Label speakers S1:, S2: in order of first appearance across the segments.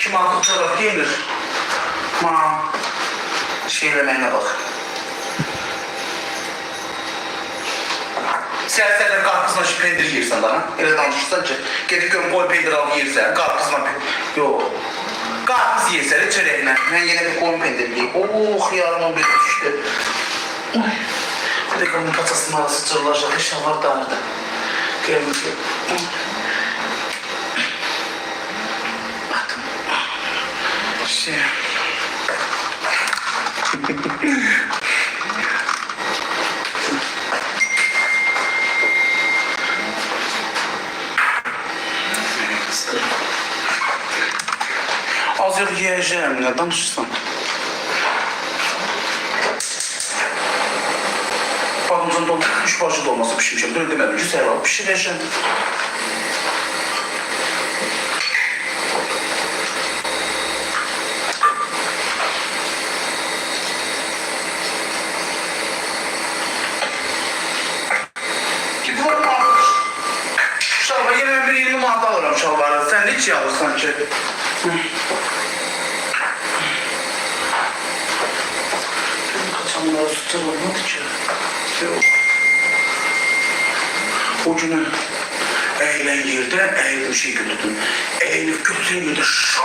S1: Kim altı taraf gelir? Ma şeylemene bak. Sen senden karpuzla şu peynir yersen bana. Öyle danışırsan ki. Gön koy peynir al yersen. Karpuzla peynir. Yok. Karpuz yersen çöreğine. Ben yine bir koyun peynir yiyeyim. Oh yarımın bir düştü. Bir de bunun paçasının arası çırılacak. İnşallah. Gelmiş. Şey. Azıcık yiyeceğim ne danışırsan. Patlıcan dolma, üç parça dolması pişireceğim. Böyle demedim, güzel alıp pişireceğim. Bir şey götürdüm. Eğilip götürdüğün yerde şak.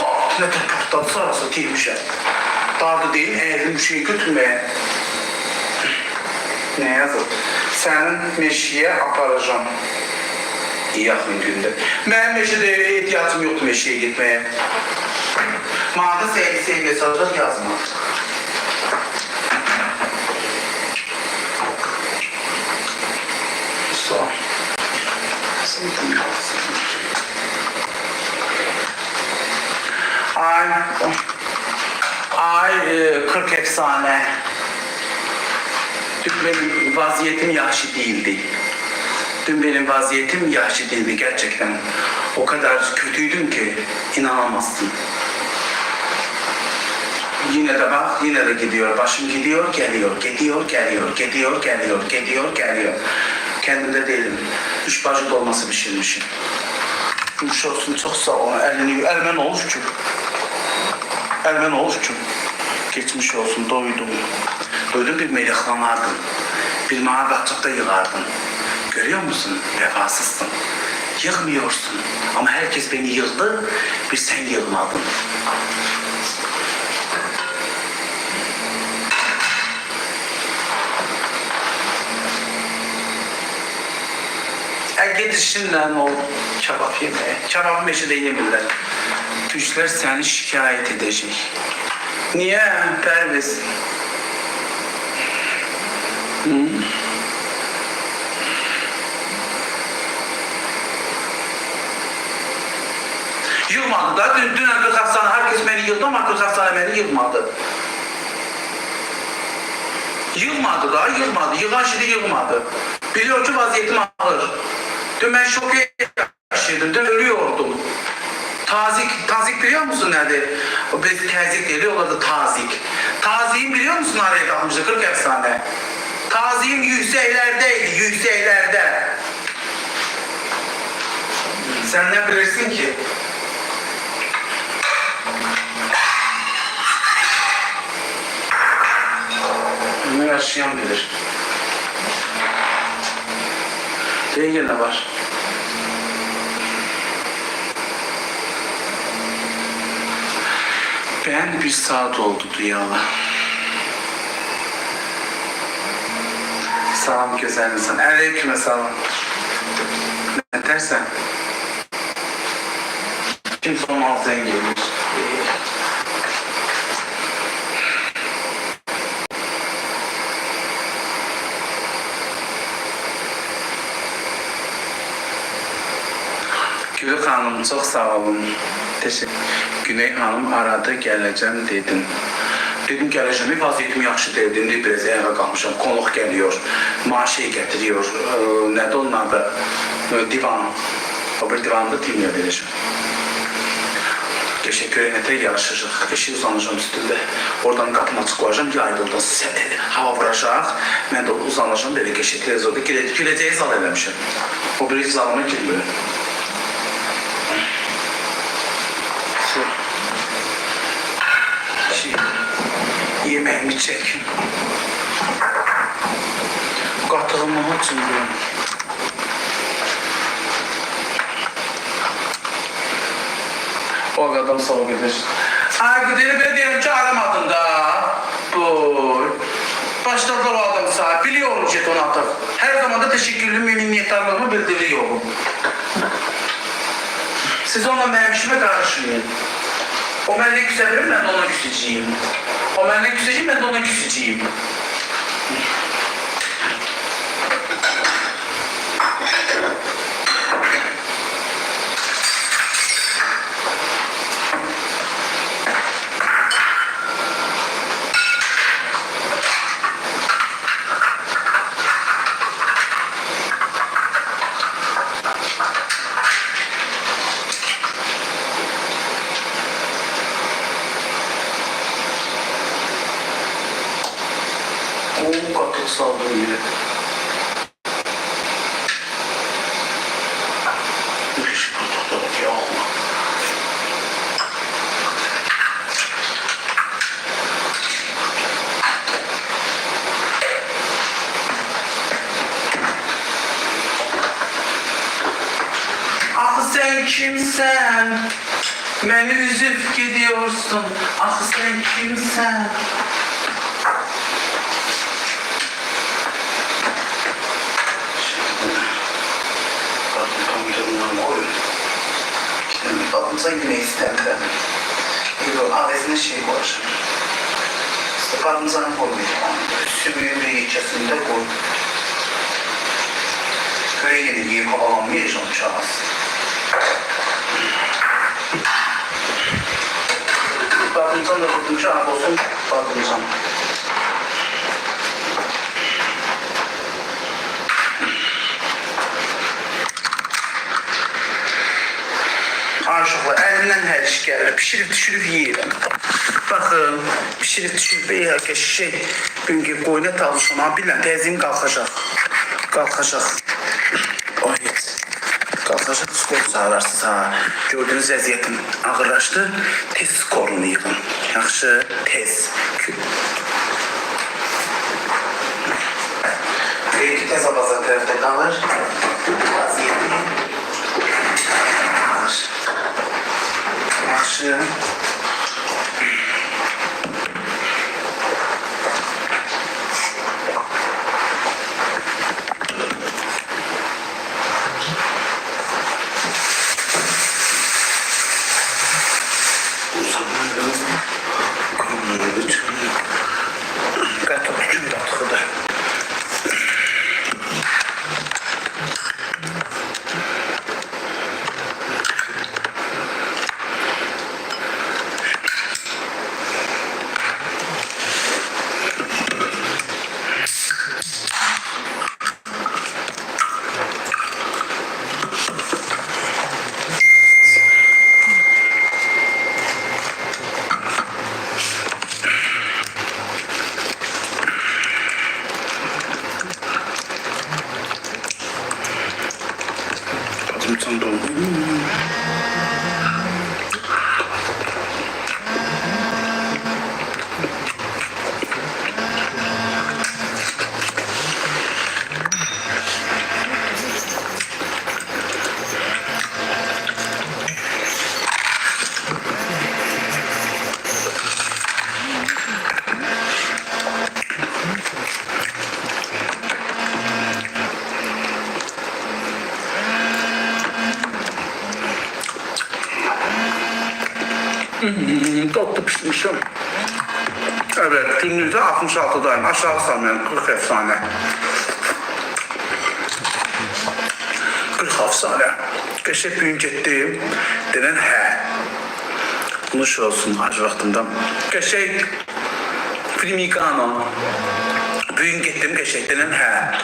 S1: Pat. Ne kadar patladı arası değilmiş ya. Daha da değil eğilip bir şey götürmeye. Ne yazık? Senin meşiye aparacağım. Yakın günde. Ben meşede ihtiyacım yoktu meşeye gitmeye. Madde sevgi sevgi saracak yazma. Sağ ol. Ay, ay e, 40 efsane. Dün benim vaziyetim yaxşı değildi. Dün benim vaziyetim yaxşı değildi gerçekten. O kadar kötüydüm ki inanamazsın. Yine de bak yine de gidiyor. Başım gidiyor geliyor. Gidiyor geliyor. Gidiyor geliyor. Gidiyor geliyor. Kendimde değilim. Üç bacı dolması pişirmişim. Yumuş olsun çok sağ ol. Elini, elmen oluşçu. Elmen oluşçu. Geçmiş olsun doydum. Doydum bir meleklanardım. Bir mağaratçıkta yığardım. Görüyor musun? Vefasızsın. Yığmıyorsun. Ama herkes beni yığdı. Bir sen yığmadın. E gidişinle o kebap yemeye. Kebabı meşede yemirler. Güçler seni şikayet edecek. Niye Perviz? Hı? Yılmadı da dün, dün akıl hastane herkes beni yıldı ama akıl hastane beni yılmadı. Yılmadı da yılmadı. Yılan şimdi yılmadı. Biliyor ki vaziyetim ağır. Dün ben şok yaşadım. Dün ölüyordum. Tazik, tazik biliyor musun nerede? O Biz tezik diyorlardı tazik. Taziğin biliyor musun nereye kalmıştı? 40 efsane. Taziğim yükseklerdeydi, yükseklerde. Sen ne bilirsin ki? Bunu yaşayan bilir. Değil ne var? Ben bir saat oldu duyalı. Salam güzel insan. Aleyküm selam. Ne dersen? Kim son altına geliyor? Gül Hanım çok sağ olun. Teşekkür. Güney Hanım aradı geleceğim dedin. Dedim geleceğim vaziyetim yaxşı değil. Dedim biraz ayağa kalkmışım. Konuk geliyor. Maaşı getiriyor. Ee, ne de onun adı? Ee, divan. O bir divanda dinliyor vereceğim. Teşekkür ederim. yarışacak. Eşi uzanacağım üstünde. Oradan koyacağım. Yaydı oradan sen. Hava vuracak. Ben de uzanacağım. Böyle geçi televizyonda gire, gireceği zal eləmişim. O bir zalıma girmiyor. Çekin. Qatığımı üçün görün. O kadar soğuk edir. Ay güdeli ben diyelim ki aramadın da. Buyur. Başladı o adam sağ. Biliyorum jeton atıp. Her zaman da teşekkürlü minnettarlığımı bildiriyorum. Siz onunla benim işime karışmayın. O benimle küsebilir, ben de küseceğim. O benimle küseceğim, ben de ona küseceğim. O katık saldı yine. Müthiş katık ya. Ah sen kimsen? Beni üzüp gidiyorsun. Ah sen kimsen? Babamıza yine isterdi. Yok, avezine şey var. Parmağını koymayacağım. Sümüğün bir içerisinde koy. Köye gidip yiyip havalanmayacağım şahıs. Da koydum, şahıs olsun. Parmağını. Aşıqlı, əlimdən hər iş gəlir. Pişirib düşürüb yeyirəm. Baxın, pişirib düşürüb yeyərkən şey, bugünkü qoyuna talışım. Bilməm, təzim qalxacaq. Qalxacaq. Qalxacaq, skor sağlarsınız ha. Gördüyünüz vəziyyətim ağırlaşdı. Tez skorunu yığın. Yaxşı, tez. Belki tez abaza tərəfdə qalır. Vəziyyətini Yaxşı. Qətl Tatlı pişmişim. Evet, günlükte 66'dayım. Aşağı salmayan 40 efsane. 40 efsane. Geçen gün gittim. Denen he. Bunu şey olsun acı vaktimden. Geçen Primikano. Bugün gittim gerçekten he.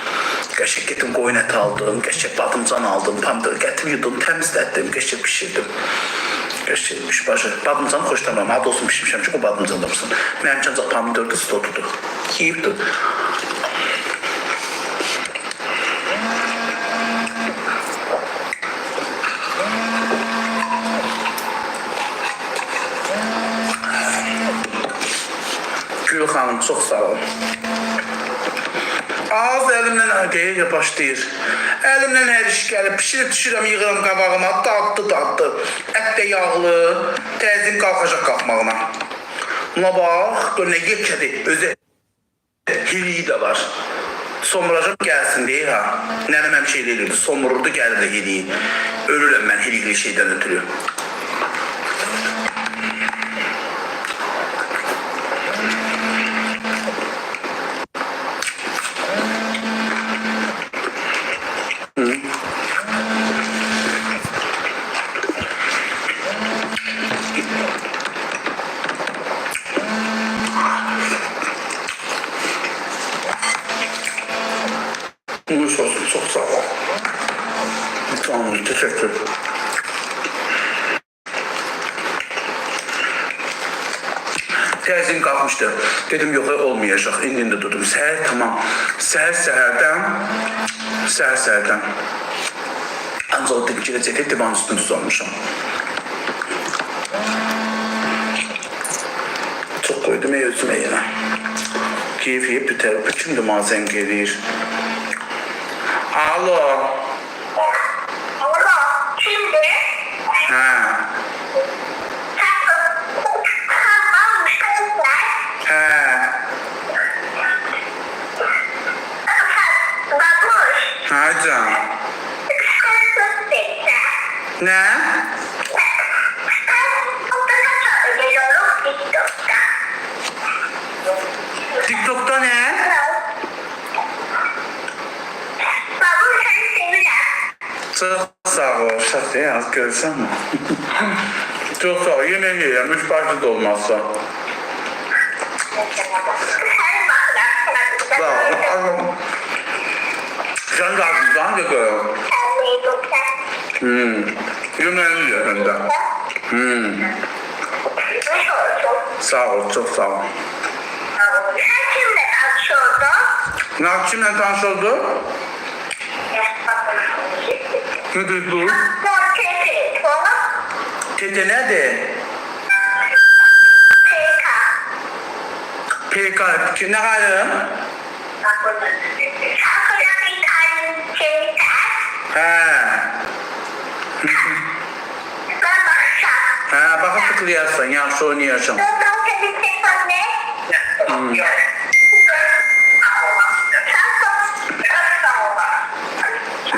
S1: Gerçek gittim koyun eti aldım, gerçek badımcan aldım, pambır getirdim, yudum, temizledim, gerçek pişirdim. Gerçekmiş başı. Badımcanı xoşlamam, adı olsun pişmişəm ki, o badımcan da vursun. Mənim üçün ancaq pomidordu, stotudur. Yiyibdir. Gül xanım, çox sağ ol. Az əlimdən deyə başlayır. Əlimdən hər iş gəlib, pişirib düşürəm, yığıram qabağıma, daddı, daddı. Ət də yağlı, təzim qalxacaq qalxmağına. Buna bax, gör nə yekədi, özü hiliyi var. Somuracaq gəlsin deyə ha. Nənəm həmişə elə eləyirdi, somururdu, gəlirdi hiliyi. Ölürəm mən hilikli şeydən ötürü. Nuş olsun, çok sağ ol. Tamam, teşekkür. Təzim qalxmışdı. Dedim yox olmayacaq. İndi də durdum. Səhər tamam. Səhər səhərdən səhər səhərdən ancaq o dedim ki, divan üstündə uzanmışam. Çox qoydum ey özümə yenə. Keyif yeyib bitər. Bütün də mazən gelir. Alo.
S2: Orada şimdi
S1: Hə.
S2: almışlar.
S1: Hə.
S2: Babuş.
S1: Hə can.
S2: Kısıt bekle.
S1: Nə?
S2: Ben otomatik geliyorum TikTok'ta.
S1: TikTok'da nə?
S2: Babuş seni seviyorum.
S1: Çox sağ ol. Şəxs yaz görsən mi? Çox sağ ol. Yemək yeyirəm. Üç parça da olmazsa.
S2: Sen bak ben
S1: Sağ ol. Sən qalxırsan da qoyum. Hmm. Yeməğini yeyirəm də. Hmm. Sağ ol. Çox sağ ol.
S2: Sen kimle tanışıyordun?
S1: Nakçimlə tanış oldu? Nədir bu? Tete nədir?
S2: PK.
S1: PK. Ki, nə qalım?
S2: Şarkıda bir tane şey var.
S1: Hə. Hə, baxıb tıklayarsan. Yaxşı
S2: telefon ne?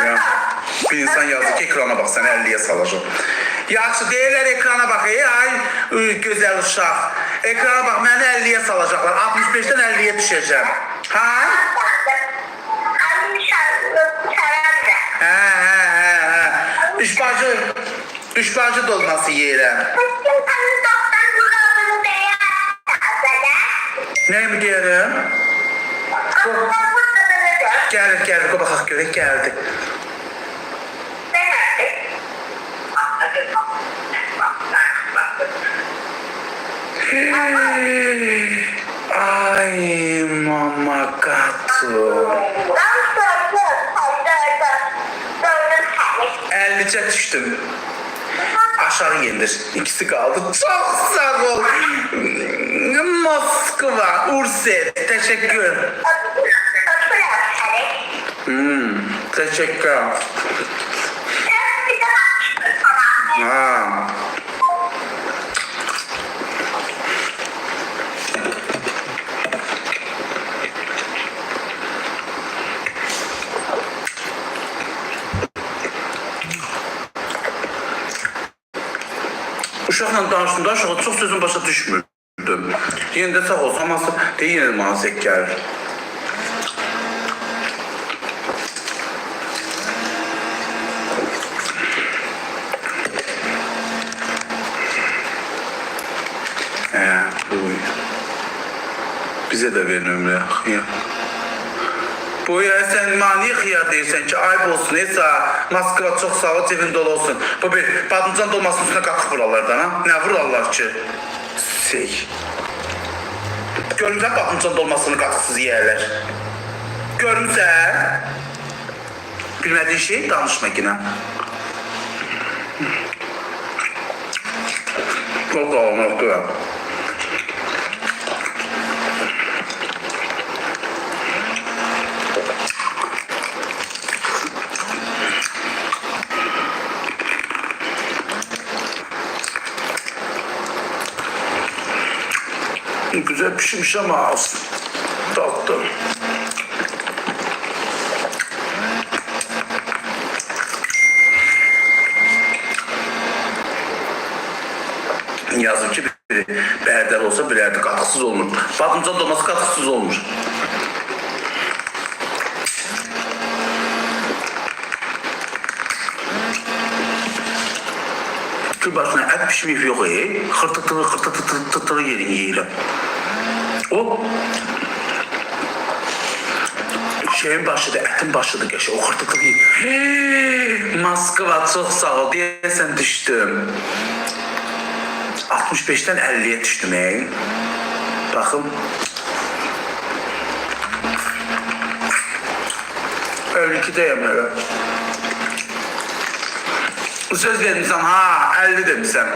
S1: Ya, bir insan yazdı ki ekrana bak sen 50'ye salacağım. Yaxşı deyirlər ekrana bax ey ay gözəl uşaq. Ekrana bax məni 50'ye salacaqlar. 65-dən 50'ye düşəcəm. Ha? Hə, hə, hə, hə. Üç bacı, üç bacı dolması yeyirəm. Nə mi deyirəm? Gəlir, gəlir, qoy baxaq görək, gəldi. Ay mama gato. 50'ce düştüm. Aşağı indir. İkisi kaldı. Çok sağ ol. Moskova, Urset. Teşekkür. Hmm, teşekkür. Ha. Danışdım, uşağa çox sözün başa düşmürdüm. Yenə də sağ ol, saması deyil yenə mənə zəng gəlir. Hə, buy. Bizə də ver nömrə. Ya. Bu ya sen mani xiyar deyirsən ki, ayıb olsun, neysə, Moskva çox sağ ol, cebin dolu olsun. Bu bir badımcan dolmasının üstünə qalxıb vurarlardan, ha? Nə vurarlar ki? Sey. Görmüsən badımcan dolmasını qalxsız yeyərlər. Görmüsən? Bilmədiyin şey danışma yenə. O qalmaq Güzel pişmiş ama az. Tatlı. Yazık ki biri berder olsa bilerdi katkısız olmuş. Patlıcan dolması katkısız olmuş. Başına et pişmiş yok e. Hırtıtılı hırtıtılı hırtıtılı yerin yiyelim. O şeyin başladı, etin başladı geçe. O hırtıtılı yiyin. Moskva çok sağ ol diyesen düştüm. 65'ten 50'ye düştüm ey. Bakın. Öyle de yemeğe. Söz vermişsem ha 50 demişsem.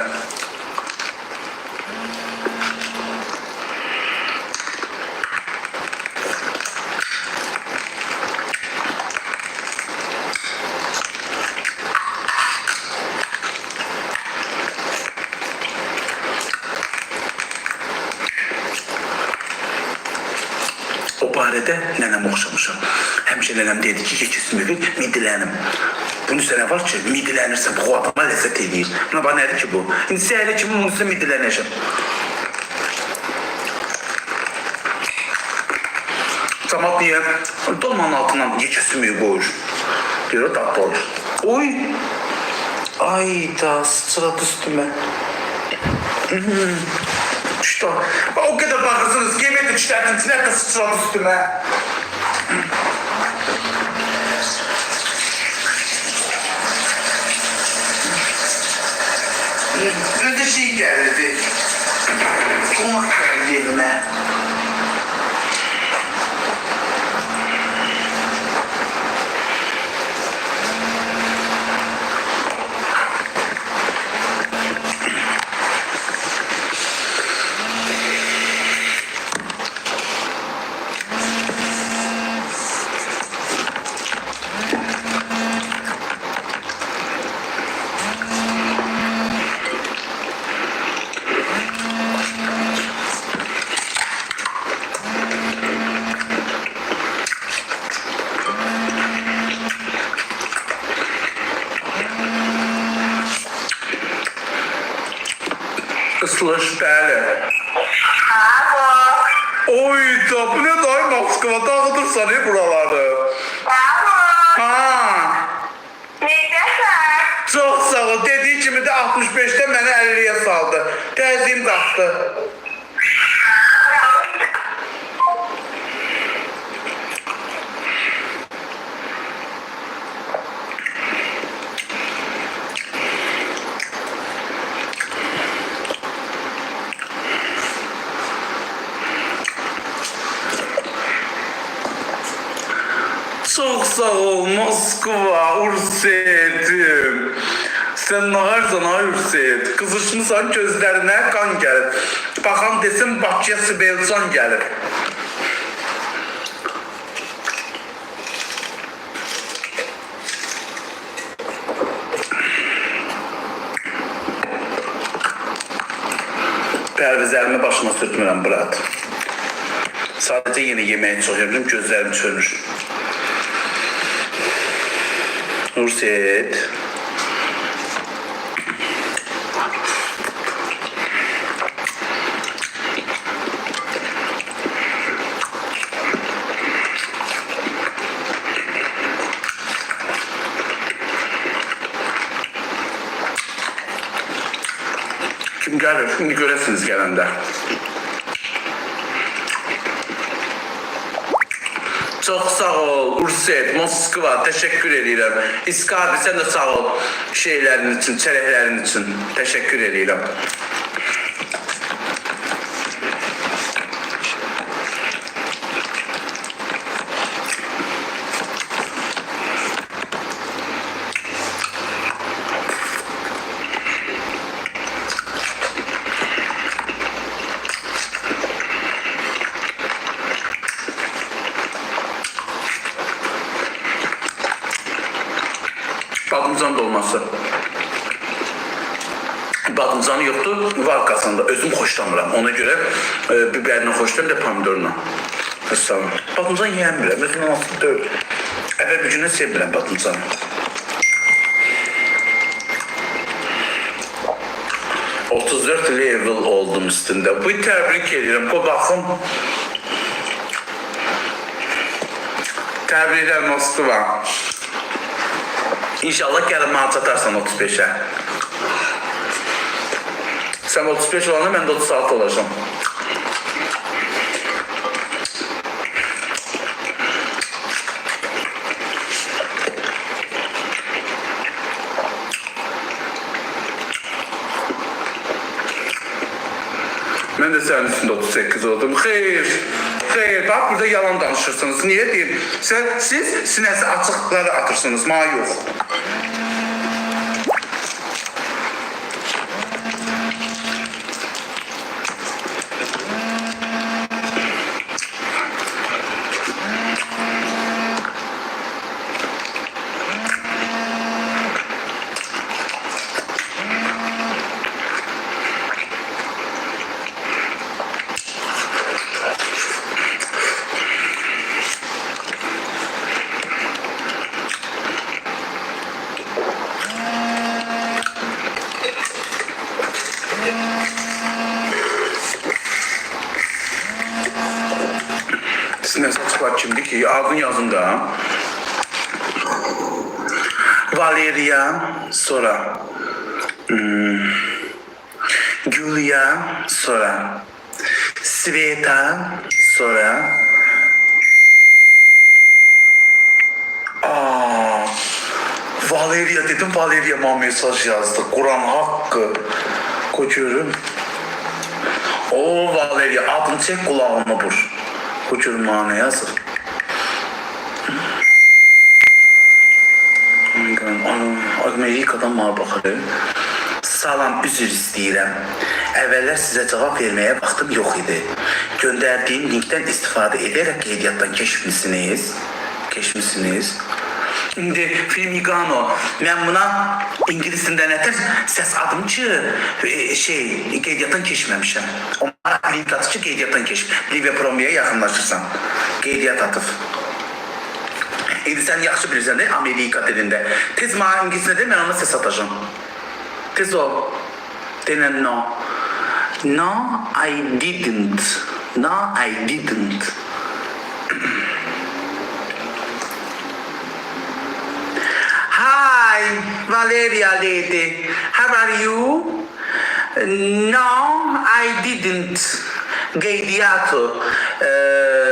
S1: O barədə nənəm oxşamışam. Həmişə nənəm dedi ki, keçi sümüyü midilənim. Bunun sənə var ki, midilənirsən, bu adama ləzzət eləyir. Buna bax nədir ki bu? İndi səhərə kimi bunun üstə midilənəcəm. Cəmat niyə? Dolmanın altına keçi sümüyü qoyur. Görə tatlı olur. Oy! Ay da sıçradı üstüme. İşte o kadar bakırsınız yemedik işlerin içine de sıçradı üstüme. Öyle şey geldi. Konak geldi bəli.
S2: Bravo.
S1: Oy da bu ne day Moskva dağıtırsan ya buraları.
S2: Bravo.
S1: Ha.
S2: Necəsən?
S1: Çok sağ ol. Dediği kimi de 65'te beni 50'ye saldı. Təzim qalxdı. Çok sağ ol Ursetim. Sen nağarsan ha Urset. Kızışmışsan gözlerine kan gelir. Bakan desin Bakıya Sibelcan gelir. Pervizlerimi başıma sürtmürəm Murat. Sadece yeni yemeğe çalışıyorum. Gözlerim çölmüş. Nurset. Gelir? Şimdi göresiniz gelende. Çok sağ ol Urset, Moskva. Teşekkür ederim. İska abi sen de sağ ol şeylerin için, çerehlerin için. Teşekkür ederim. Patlıcan dolması. Var qazanda. Özüm xoşlamıram. Ona görə e, biberlə xoşlayıram da pomidorla. Həssam. Badımcan yeyəmirəm. Özüm nasıl deyil. Əvvəl bir günə sevmirəm badımcanı. ...34 level oldum üstünde. Bu tebrik ediyorum. Bu bakım. Tebrikler Moskova. İnşallah gəlib mənə çatarsan 35'e. Sen 35 olanda ben de 36 olacağım. Ben de senin üstünde 38 oldum. Hayır. Hayır. Bak burada yalan danışırsınız. Niye diyeyim? Sen, siz sinesi açıkları atırsınız. Ma yok. Ki? Adın yazın da. Valeria sonra. Hmm. Julia sonra. Sveta sonra. Aa, Valeria dedim Valeria bana mesaj yazdı. Kur'an hakkı. Koçuyorum. O Valeria adını çek kulağıma vur. Koçuyorum bana ne Amerika'dan bana baxır. Salam, üzr istəyirəm. Əvvəllər sizə cavab verməyə vaxtım yox idi. Göndərdiyim linkdən istifadə edərək qeydiyyatdan keçmisiniz. Keçmisiniz. İndi Filmigano, mən buna ingilisində nədir? Səs adım ki, e, şey, qeydiyyatdan keçməmişəm. Atı ki, qeydiyyatdan keç. Livia Promiyə yaxınlaşırsan. Qeydiyyat atıb. İndi sən yaxşı bilirsən də Amerika dilində. Tez mənə ingiliscə de, mən ona səs atacağam. Tez ol. Denən no. No, I didn't. No, I didn't. Hi, Valeria lady. How are you? No, I didn't. Gaydiato. Ee,